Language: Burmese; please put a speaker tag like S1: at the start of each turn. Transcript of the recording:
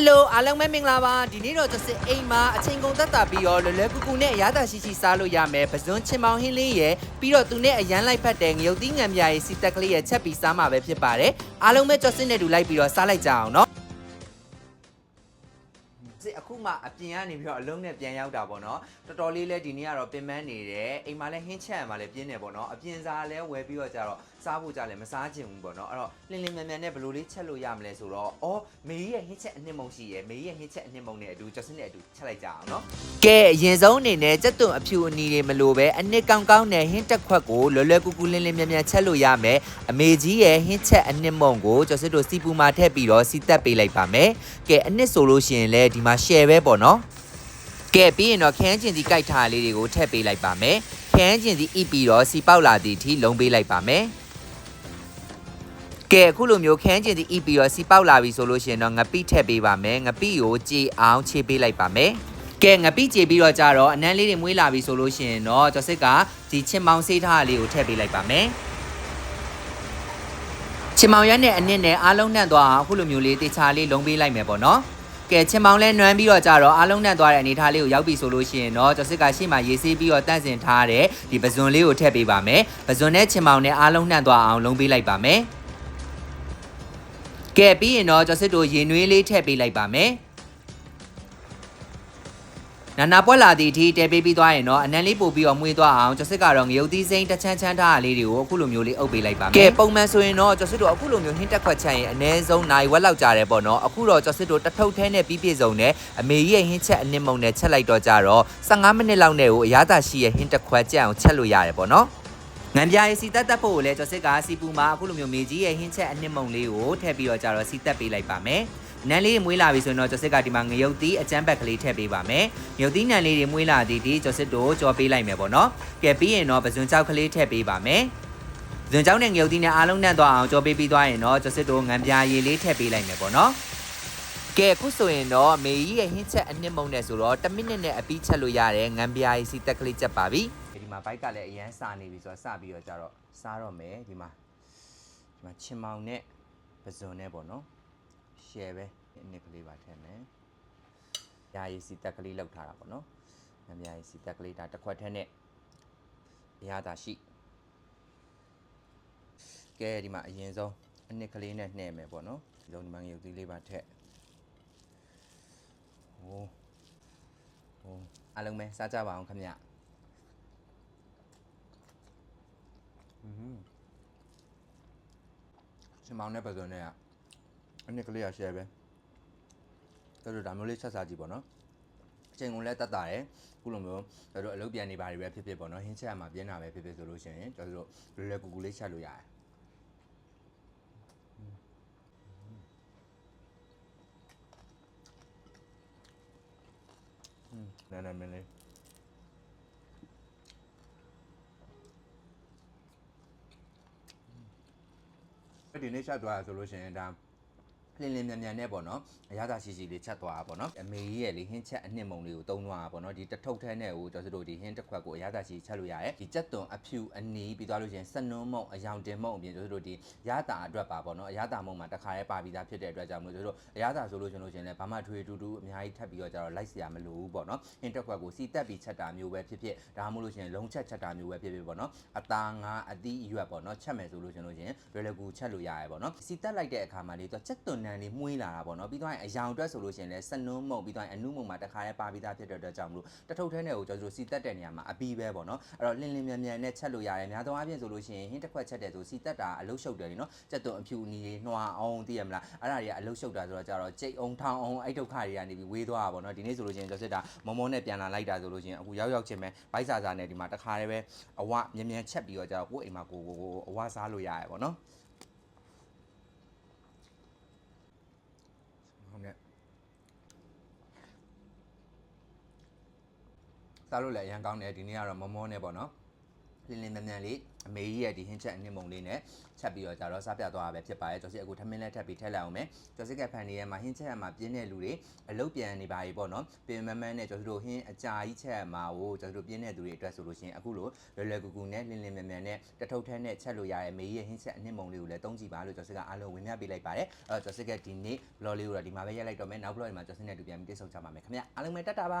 S1: ယ်လိုအားလုံးပဲမင်္ဂလာပါဒီနေ့တော့ကျစစ်အိမ်မှာအချိန်ကုန်သက်တာပြီးတော့လွယ်လွယ်ကူကူနဲ့အရသာရှိရှိစားလို့ရမယ်ပဇွန်ချင်မောင်ဟင်းလေးရယ်ပြီးတော့သူနဲ့အရန်လိုက်ဖက်တဲ့ငရုတ်သီးငံပြားရဲ့စီတက်ကလေးရယ်ချက်ပြီးစားမှာပဲဖြစ်ပါတယ်အားလုံးပဲကျစစ်နဲ့တူလိုက်ပြီးတော့စားလိုက်ကြအောင်နော်စစ်အခု မှအပြင်ကနေပြီးတော့အလုံးနဲ့ပြန်ရောက်တာပေါ့နော်တော်တော်လေးလဲဒီနေ့ကတော့ပင်ပန်းနေတယ်အိမ်မှာလဲဟင်းချက်ရမှာလဲပြင်းနေပေါ့နော်အပြင်စားလဲဝယ်ပြီးတော့ကြတော့စားဖို့ကြလဲမစားချင်ဘူးပေါ့နော်အဲ့တော့လင်းလင်းမြန်မြန်နဲ့ဘယ်လိုလေးချက်လို့ရမလဲဆိုတော့အော်မေကြီးရဲ့ဟင်းချက်အနှစ်မုံရှိရယ်မေကြီးရဲ့ဟင်းချက်အနှစ်မုံနဲ့အတူကျစင်းနဲ့အတူချက်လိုက်ကြအောင်နော်ကဲအရင်ဆုံးအနေနဲ့စက်သွန်အဖြူအနီတွေမလိုပဲအနှစ်ကောင်းကောင်းနဲ့ဟင်းတက်ခွက်ကိုလွယ်လွယ်ကူကူလင်းလင်းမြန်မြန်ချက်လို့ရမယ်အမေကြီးရဲ့ဟင်းချက်အနှစ်မုံကိုကျစစ်တို့စီပူမှာထည့်ပြီးတော့စီတက်ပေးလိုက်ပါမယ်ကဲအနှစ်ဆိုလို့ရှိရင်လဲဒီမှာ share ပဲပေါ့နော်ကဲပြီးရင်တော့ခန်းကျင်စီကြိုက်ထားလေးတွေကိုထည့်ပေးလိုက်ပါမယ်ခန်းကျင်စီဣပြီးတော့စီပေါက်လာသည့်အထိလုံးပေးလိုက်ပါမယ်ကဲအခုလိုမျိုးခန်းကျင်စီဣပြီးတော့စီပေါက်လာပြီဆိုလို့ရှိရင်တော့ငပိထည့်ပေးပါမယ်ငပိကိုကြည်အောင်ခြေပေးလိုက်ပါမယ်ကဲငပိကြည်ပြီးတော့ကြတော့အနမ်းလေးတွေမွေးလာပြီဆိုလို့ရှိရင်တော့ကျော်စစ်ကဒီချင်မောင်ဆေးထားလေးကိုထည့်ပေးလိုက်ပါမယ်ချင်မောင်ရက်နဲ့အနစ်နဲ့အားလုံးနှံ့သွားအောင်အခုလိုမျိုးလေးတေချာလေးလုံးပေးလိုက်မယ်ပေါ့နော် ကဲချင်မောင်လဲနွမ်းပြီးတော့ကြတော့အားလုံးနဲ့သွားတဲ့အနေထားလေးကိုရောက်ပြီဆိုလို့ရှိရင်တော့ကျော်စစ်ကရှေ့မှာရေးဆေးပြီးတော့တန့်စင်ထားတဲ့ဒီပဇွန်လေးကိုထည့်ပေးပါမယ်ပဇွန်နဲ့ချင်မောင်နဲ့အားလုံးနှံ့သွားအောင်လုံးပေးလိုက်ပါမယ်ကဲပြီးရင်တော့ကျော်စစ်တို့ရေနွေးလေးထည့်ပေးလိုက်ပါမယ် နာနာပွက်လာသည့်အထိတဲပေးပြီးသွားရင်တော့အနံလေးပို့ပြီးတော့မွေးသွားအောင်ကျော်စစ်ကတော့ငရုတ်သီးစိမ့်တစ်ချမ်းချမ်းထားတာလေးတွေကိုအခုလိုမျိုးလေးအုပ်ပေးလိုက်ပါမယ်ကဲပုံမှန်ဆိုရင်တော့ကျော်စစ်တို့အခုလိုမျိုးဟင်းတက်ခွက်ချက်ရင်အနည်းဆုံးနိုင်ဝက်လောက်ကြာတယ်ပေါ့နော်အခုတော့ကျော်စစ်တို့တစ်ထုပ်ထဲနဲ့ပြီးပြည့်စုံနဲ့အမေကြီးရဲ့ဟင်းချက်အနစ်မုံနဲ့ချက်လိုက်တော့ကြတော့15မိနစ်လောက်နဲ့ကိုအရသာရှိရဲ့ဟင်းတက်ခွက်ချက်အောင်ချက်လို့ရတယ်ပေါ့နော်ငံပြားရေးစီတက်တက်ဖို့ကိုလည်းကျော်စစ်ကစီပူမှာအခုလိုမျိုးမေကြီးရဲ့ဟင်းချက်အနစ်မုံလေးကိုထည့်ပြီးတော့ကြတော့စီတက်ပေးလိုက်ပါမယ် နန်းလေးတွေမွေးလာပြီဆိုရင်တော့ကျော်စစ်ကဒီမှာငရုတ်သီးအကျန်းဘက်ကလေးထည့်ပေးပါမယ်ငရုတ်သီးနန်းလေးတွေမွေးလာသည်ဒီကျော်စစ်တို့ကြော်ပေးလိုက်မယ်ပေါ့နော်ကဲပြီးရင်တော့ပဇွန်ကြောက်ကလေးထည့်ပေးပါမယ်ဇွန်ကြောက်နဲ့ငရုတ်သီးနဲ့အားလုံးနဲ့သွားအောင်ကြော်ပေးပြီးသွားရင်တော့ကျော်စစ်တို့ငံပြားရည်လေးထည့်ပေးလိုက်မယ်ပေါ့နော်ကဲအခုဆိုရင်တော့မေကြီးရဲ့ဟင်းချက်အနှစ်မုံနဲ့ဆိုတော့1မိနစ်နဲ့အပြီးချက်လို့ရတယ်ငံပြားရည်စီတက်ကလေးချက်ပါပြီဒီမှာဘိုက်ကလည်းအရန်စာနေပြီဆိုတော့စပြီးတော့ကြတော့စားတော့မယ်ဒီမှာဒီမှာချင်မောင်နဲ့ပဇွန်နဲ့ပေါ့နော် share ပဲနစ်ကလေးပါထည့်မယ်။ယာယီစီတက်ကလေးလောက်ထားတာပေါ့နော်။ညယာယီစီတက်ကလေးဒါတစ်ခွက်ထဲနဲ့အရသာရှိ။ကဲဒီမှာအရင်ဆုံးအနစ်ကလေးနဲ့နှဲ့မယ်ပေါ့နော်။ဒီလုံးဒီမှာငရုတ်သီးလေးပါထည့်။ဟိုးဟိုးအားလုံးပဲစားကြပါအောင်ခင်ဗျ။อืมချင်မောင်နဲ့ပဇွန်နဲ့က အနစ်ကလေးရ share ပဲတော်တော်ဒါမျိုးလေးချက်စားကြည့်ပေါ့နော်အချိန်ကုန်လဲတတ်တာတယ်ခုလိုမျိုးတော်တော်အလုပ်ပြန်နေပါတွေပဲဖြစ်ဖြစ်ပေါ့နော်ဟင်းချက်ရမှာပြင်းတာပဲဖြစ်ဖြစ်ဆိုလို့ရှိရင်တော်တော်လွယ်လွယ်ကူကူလေးချက်လို့ရတယ်อืมနာနာမင်းလေးအဲ့ဒီနေ့ချက်သွားရဆိုလို့ရှိရင်ဒါ လင်းလင်းမြန်မြန်နဲ့ပေါ့နော်အရသာရှိရှိလေးချက်သွားတာပေါ့နော်အမေကြီးရဲ့လေဟင်းချက်အနှစ်မုံလေးကိုတုံးသွားတာပေါ့နော်ဒီတထုပ်ထဲနဲ့ကိုကျွန်တော်တို့ဒီဟင်းတစ်ခွက်ကိုအရသာရှိချက်လို့ရတယ်ဒီကြက်သွန်အဖြူအနီးပြီးသွားလို့ရှိရင်စနုံးမုံအယောင်တင်မုံအပြင်ကျွန်တော်တို့ဒီရသာအတွက်ပါပေါ့နော်အရသာမုံမှာတစ်ခါရဲပါပြီးသားဖြစ်တဲ့အတွက်ကြောင့်မလို့ကျွန်တော်တို့အရသာဆိုလို့ကျွန်တော်တို့ရှင်လည်းဘာမှထွေတူတူအများကြီးထပ်ပြီးတော့ကျွန်တော်လိုက်စရာမလိုဘူးပေါ့နော်ဟင်းတစ်ခွက်ကိုစီတက်ပြီးချက်တာမျိုးပဲဖြစ်ဖြစ်ဒါမှမဟုတ်လို့ရှင်လုံးချက်ချက်တာမျိုးပဲဖြစ်ဖြစ်ပေါ့နော်အသားငါအသီးအရွက်ပေါ့နော်ချက်မယ်ဆိုလို့ရှင်လို့ရှင်လွယ်လွယ်ကူချက်လို့ရတယ်ပေါ့နော်စီတက်လိုက်တဲ့အခါမှာလေသူကချက်သွန်နံလေးမှုေးလာတာပေါ့နော်ပြီးတော့အယောင်အတွက်ဆိုလို့ရှိရင်လည်းစနုံးမုံပြီးတော့အနုမုံမှာတခါရဲပါပြီးသားဖြစ်တဲ့အတွက်ကြောင့်မလို့တထုပ်ထဲနဲ့ကိုကျွန်တော်တို့စီတက်တဲ့နေရာမှာအပီးပဲပေါ့နော်အဲ့တော့လင်းလင်းမြန်မြန်နဲ့ချက်လို့ရတယ်များသောအားဖြင့်ဆိုလို့ရှိရင်ဟင်းတစ်ခွက်ချက်တဲ့ဆိုစီတက်တာအလုရှုပ်တယ်လीနော်ကြက်သွန်အဖြူအနီလေးနှွာအောင်သိရမလားအဲ့ဒါတွေကအလုရှုပ်တာဆိုတော့ကြတော့ကြိတ်အောင်ထောင်းအောင်အဲ့ဒုက္ခတွေကနေပြီးဝေးသွားတာပေါ့နော်ဒီနေ့ဆိုလို့ရှိရင်ကျွန်တော်စစ်တာမုံမုံနဲ့ပြန်လာလိုက်တာဆိုလို့ရှိရင်အခုရောက်ရောက်ချင်းပဲဘိုက်စာစာနဲ့ဒီမှာတခါတည်းပဲအဝမြန်မြန်ချက်ပြီးတော့ကြတော့ကိုယ့်အိမ်မှာကိုကိုကိုအဝစားလို့ရတယ်ပေါ့နော်ဟုတ်ကဲ့ စားလို့လည်းအရန်ကောင်းတယ်ဒီနေ့ကတော့မမောနဲ့ပေါ့နော်လင်းလင်းမြန်မြန်လေးအမေကြီးရဲ့ဒီဟင်းချက်အနှစ်မုံလေးနဲ့ချက်ပြီးတော့ကြတော့စားပြသွားတာပဲဖြစ်ပါတယ်ကျော်စစ်အခုထမင်းလက်ထပ်ပြီးထည့်လိုက်အောင်မယ်ကျော်စစ်ကဖန်နေရမှာဟင်းချက်ရမှာပြင်းတဲ့လူတွေအလုတ်ပြန်နေပါပြီပေါ့နော်ပြင်မမန်းနဲ့ကျော်စစ်တို့ဟင်းအကြာကြီးချက်ရမှာကိုကျော်စစ်တို့ပြင်းတဲ့သူတွေအတွက်ဆိုလို့ရှိရင်အခုလိုလွယ်လွယ်ကူကူနဲ့လင်းလင်းမြန်မြန်နဲ့တထုပ်ထဲနဲ့ချက်လို့ရရဲ့အမေကြီးရဲ့ဟင်းချက်အနှစ်မုံလေးကိုလည်းသုံးကြည့်ပါလို့ကျော်စစ်ကအားလုံးဝင်မြပေးလိုက်ပါတယ်အဲ့တော့ကျော်စစ်ကဒီနေ့ vlog လေးကိုတော့ဒီမှာပဲရက်လိုက်တော့မယ်နောက် vlog မှာကျော်စစ်နဲ့တူပြန်ပြီးတိတ်ဆုံကြပါမယ်ခင်ဗျအားလုံးပဲတတ်တာပါ